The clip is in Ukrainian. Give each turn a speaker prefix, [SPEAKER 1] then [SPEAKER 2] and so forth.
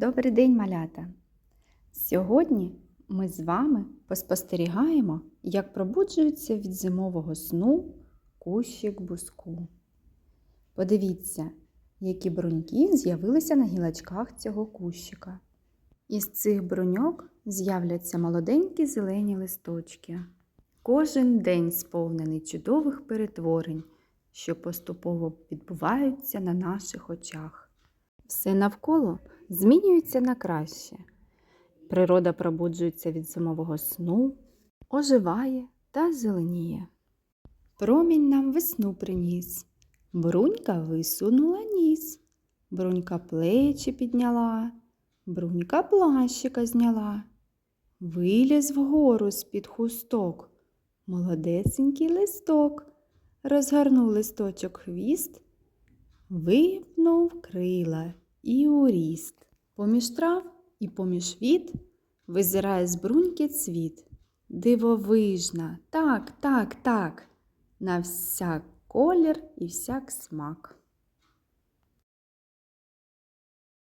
[SPEAKER 1] Добрий день, малята! Сьогодні ми з вами поспостерігаємо, як пробуджується від зимового сну кущик буску. Подивіться, які бруньки з'явилися на гілочках цього кущика. Із цих бруньок з'являться молоденькі зелені листочки. Кожен день сповнений чудових перетворень, що поступово відбуваються на наших очах. Все навколо змінюється на краще. Природа пробуджується від зимового сну, оживає та зеленіє. Промінь нам весну приніс, брунька висунула ніс, брунька плечі підняла, брунька плащика зняла, виліз вгору з-під хусток, молодесенький листок, розгорнув листочок хвіст, випнув крила і уріст. Поміж трав і поміж віт визирає з бруньки цвіт. Дивовижна, так, так, так, на всяк колір і всяк смак.